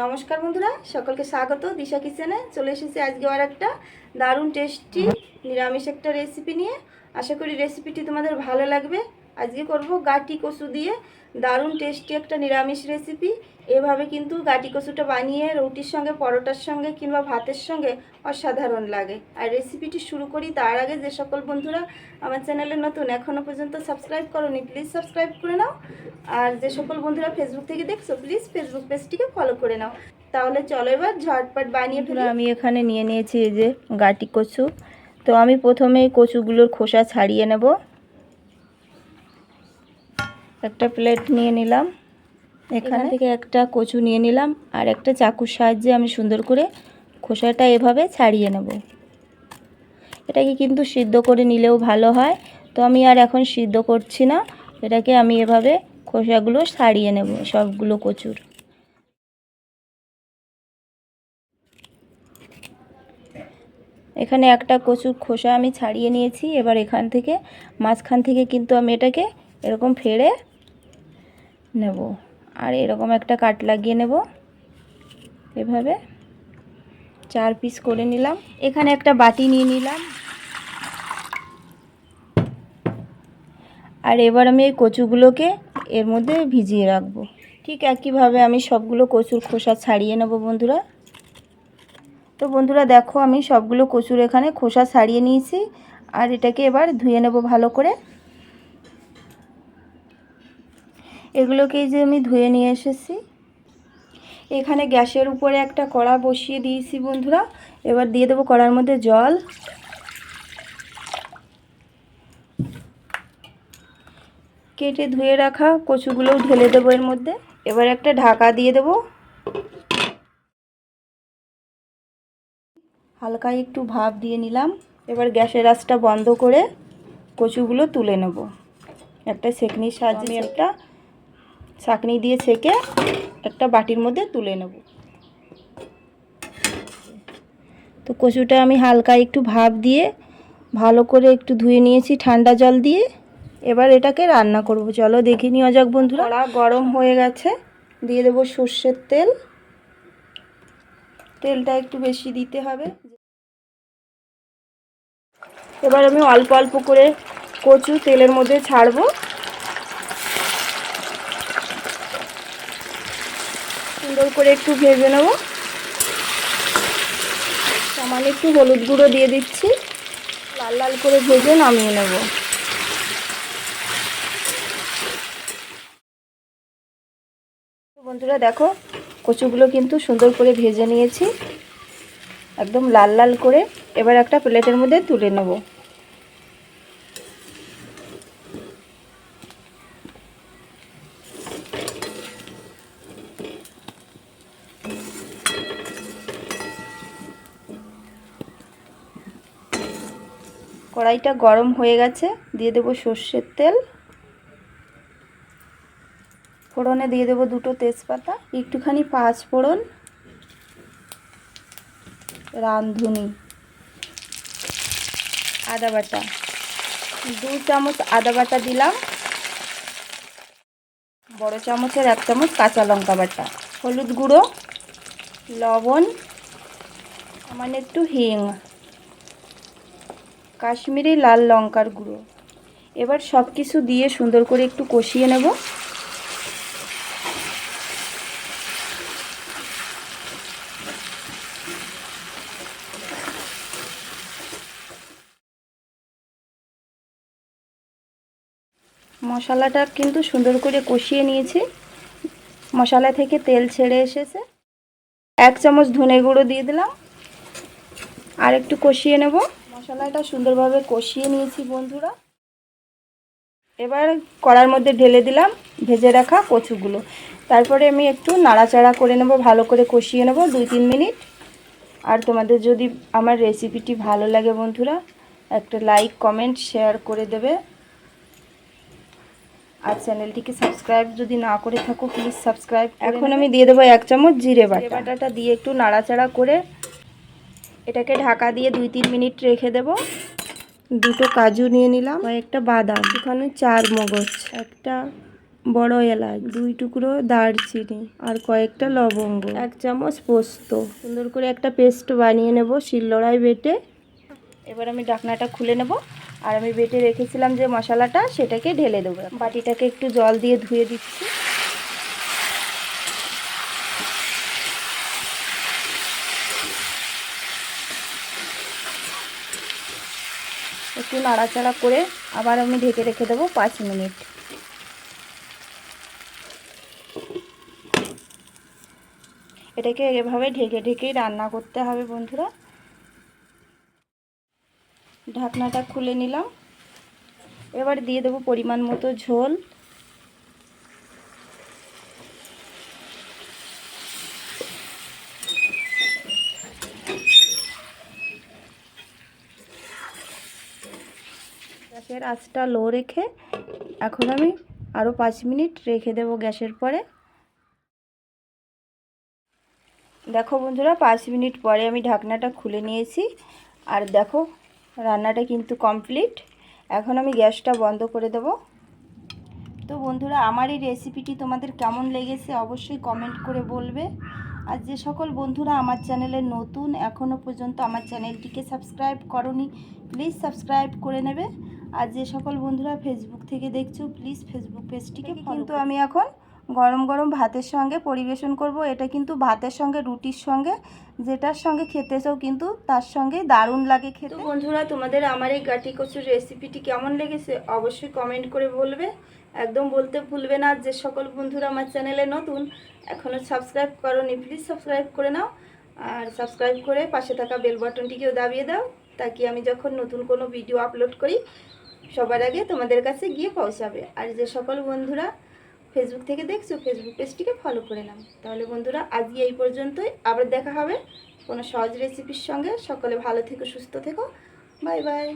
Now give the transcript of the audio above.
নমস্কার বন্ধুরা, সকলকে স্বাগত। দিশা কিচেনে চলে এসেছি আজকে আর একটা দারুণ টেস্টি নিরামিষ একটা রেসিপি নিয়ে। আশা করি রেসিপিটি তোমাদের ভালো লাগবে। আজকে করব গাটি কচু দিয়ে দারুণ টেস্টি একটা নিরামিষ রেসিপি এভাবে কিন্তু গাটি কচুটা বানিয়ে রুটির সঙ্গে, পরোটার সঙ্গে কিংবা ভাতের সঙ্গে অসাধারণ লাগে। আর রেসিপিটি শুরু করি তার আগে যে সকল বন্ধুরা আমার চ্যানেলে নতুন এখনও পর্যন্ত সাবস্ক্রাইব করোনি প্লিজ সাবস্ক্রাইব করে নাও। আর যে সকল বন্ধুরা ফেসবুক থেকে দেখছ প্লিজ ফেসবুক পেজটিকে ফলো করে নাও। তাহলে চলো এবার ঝটপট বানিয়ে ফেলি। আমি এখানে নিয়ে নিয়েছি এই যে গাটি কচু। তো আমি প্রথমে কচুগুলোর খোসা ছাড়িয়ে নেব। একটা প্লেট নিয়ে নিলাম। এখান থেকে একটা কচু নিয়ে নিলাম আর একটা চাকুর সাহায্যে আমি সুন্দর করে খোসাটা এভাবে ছাড়িয়ে নেব। এটাকে কিন্তু সিদ্ধ করে নিলেও ভালো হয়। তো আমি আর এখন সিদ্ধ করছি না। এটাকে আমি এভাবে খোসাগুলো ছাড়িয়ে নেব সবগুলো কচুর। এখানে একটা কচুর খোসা আমি ছাড়িয়ে নিয়েছি। এবার এখান থেকে, মাঝখান থেকে কিন্তু আমি এটাকে এরকম ফেড়ে নেব। আর এরকম একটা কাট লাগিয়ে নেব। এভাবে চার পিস করে নিলাম। এখানে একটা বাটি নিয়ে নিলাম। আর এবার আমি এই কচুগুলোকে এর মধ্যে ভিজিয়ে রাখব। ঠিক একইভাবে আমি সবগুলো কচুর খোসা ছাড়িয়ে নেব বন্ধুরা। তো বন্ধুরা দেখো, আমি সবগুলো কচুর এখানে খোসা ছাড়িয়ে নিয়েছি। আর এটাকে এবার ধুয়ে নেব ভালো করে। এগুলোকে যে আমি ধুয়ে নিয়ে এসেছি। এখানে গ্যাসের উপরে একটা কড়া বসিয়ে দিয়েছি বন্ধুরা। এবার দিয়ে দেবো কড়ার মধ্যে জল। কেটে ধুয়ে রাখা কচুগুলোও ঢেলে দেবো এর মধ্যে। এবার একটা ঢাকা দিয়ে দেবো। হালকা একটু ভাপ দিয়ে নিলাম। এবার গ্যাসের আঁচটা বন্ধ করে কচুগুলো তুলে নেব। একটা সেকনির সাহায্যে একটা ছাঁকনি দিয়ে ছেঁকে একটা বাটির মধ্যে তুলে নেব। তো কচুটা আমি হালকা একটু ভাপ দিয়ে ভালো করে একটু ধুয়ে নিয়েছি ঠান্ডা জল দিয়ে। এবার এটাকে রান্না করব। চলো দেখে নেওয়া যাক বন্ধুরা। গরম হয়ে গেছে। দিয়ে দেবো সর্ষের তেল। তেলটা একটু বেশি দিতে হবে। এবার আমি অল্প অল্প করে কচু তেলের মধ্যে ছাড়বো। সুন্দর করে একটু ভেজে নেব। সামান্য একটু হলুদ গুঁড়ো দিয়ে দিচ্ছি। লাল লাল করে ভেজে নামিয়ে নেব। বন্ধুরা দেখো, কচুগুলো কিন্তু সুন্দর করে ভেজে নিয়েছি। একদম লাল লাল করে। এবার একটা প্লেটের মধ্যে তুলে নেব। কড়াইটা গরম হয়ে গেছে, দিয়ে দেবো সর্ষের তেল। ফোড়নে দিয়ে দেবো দুটো তেজপাতা, একটুখানি পাঁচ ফোড়ন, রাঁধুনি, আদা বাটা। দু চামচ আদা বাটা দিলাম, বড় চামচের এক চামচ কাঁচা লঙ্কা বাটা, হলুদ গুঁড়ো, লবণ, সামান্য একটু হিং। কাশ্মীরি লাল লঙ্কার গুঁড়ো। এবার সব কিছু দিয়ে সুন্দর করে একটু কষিয়ে নেব। মশলাটা কিন্তু সুন্দর করে কষিয়ে নিয়েছি। মশলা থেকে তেল ছেড়ে এসেছে। এক চামচ ধনে গুঁড়ো দিয়ে দিলাম। আর একটু কষিয়ে নেব। মশলাটা সুন্দরভাবে কষিয়ে নিয়েছি বন্ধুরা। এবার কড়ার মধ্যে ঢেলে দিলাম ভেজে রাখা কচুগুলো। তারপরে আমি একটু নাড়াচাড়া করে নেব ভালো করে কষিয়ে নেব দুই তিন মিনিট। আর তোমাদের যদি আমার রেসিপিটি ভালো লাগে বন্ধুরা একটা লাইক কমেন্ট শেয়ার করে দেবে। আর চ্যানেলটিকে সাবস্ক্রাইব যদি না করে থাকো প্লিজ সাবস্ক্রাইব এখন আমি দিয়ে দেবো এক চামচ জিরে বাটা। বাটাটা দিয়ে একটু নাড়াচাড়া করে এটাকে ঢাকা দিয়ে দুই তিন মিনিট রেখে দেব। দুটো কাজু নিয়ে নিলাম। একটা বাদাম এখানে চার মগজ, একটা বড় এলাচ, দুই টুকরো দারচিনি আর কয়েকটা লবঙ্গ, এক চামচ পোস্ত। সুন্দর করে একটা পেস্ট বানিয়ে নেব শিলনোড়ায় বেটে। এবার আমি ঢাকনাটা খুলে নেব। আর আমি বেটে রেখেছিলাম যে মশলাটা, সেটাকে ঢেলে দেবো। বাটিটাকে একটু জল দিয়ে ধুয়ে দিচ্ছি। একটু নাড়াচাড়া করে আবার আমি ঢেকে রেখে দেবো পাঁচ মিনিট। এটাকে এভাবে ঢেকে ঢেকেই রান্না করতে হবে বন্ধুরা। ঢাকনাটা খুলে নিলাম। এবার দিয়ে দেবো পরিমাণ মতো ঝোল। গ্যাসের আঁচটা লো রেখে এখন আমি আরও পাঁচ মিনিট রেখে দেবো গ্যাসের পরে। দেখো বন্ধুরা, পাঁচ মিনিট পরে আমি ঢাকনাটা খুলে নিয়েছি। আর দেখো, রান্নাটা কিন্তু কমপ্লিট। এখন আমি গ্যাসটা বন্ধ করে দেব। তো বন্ধুরা, আমার এই রেসিপিটি তোমাদের কেমন লেগেছে অবশ্যই কমেন্ট করে বলবে। আর যে সকল বন্ধুরা আমার চ্যানেলে নতুন এখনও পর্যন্ত আমার চ্যানেলটিকে সাবস্ক্রাইব করনি, প্লিজ সাবস্ক্রাইব করে নেবে। আর যে সকল বন্ধুরা ফেসবুক থেকে দেখছ প্লিজ ফেসবুক পেজটিকে কিন্তু আমি এখন গরম গরম ভাতের সঙ্গে পরিবেশন করব। এটা কিন্তু ভাতের সঙ্গে রুটির সঙ্গে যেটার সঙ্গে খেতে চাও কিন্তু তার সঙ্গে দারুণ লাগে খেতে। বন্ধুরা তোমাদের আমার এই গাটি কচুর রেসিপিটি কেমন লেগেছে অবশ্যই কমেন্ট করে বলবে। একদম বলতে ভুলবে না যে সকল বন্ধুরা আমার চ্যানেলে নতুন এখনও সাবস্ক্রাইব করোনি প্লিজ সাবস্ক্রাইব করে নাও। আর সাবস্ক্রাইব করে পাশে থাকা বেল বাটনটিকেও দাবিয়ে দাও তাকে আমি যখন নতুন কোনো ভিডিও আপলোড করি সবার আগে তোমাদের কাছে গিয়ে পৌঁছাবে। আর যে সকল বন্ধুরা ফেসবুক থেকে দেখছ ফেসবুক পেজটিকে ফলো করে নাম তাহলে বন্ধুরা আজকে এই পর্যন্তই। আবার দেখা হবে কোনো সহজ রেসিপির সঙ্গে। সকলে ভালো থেকো, সুস্থ থেকো। Bye bye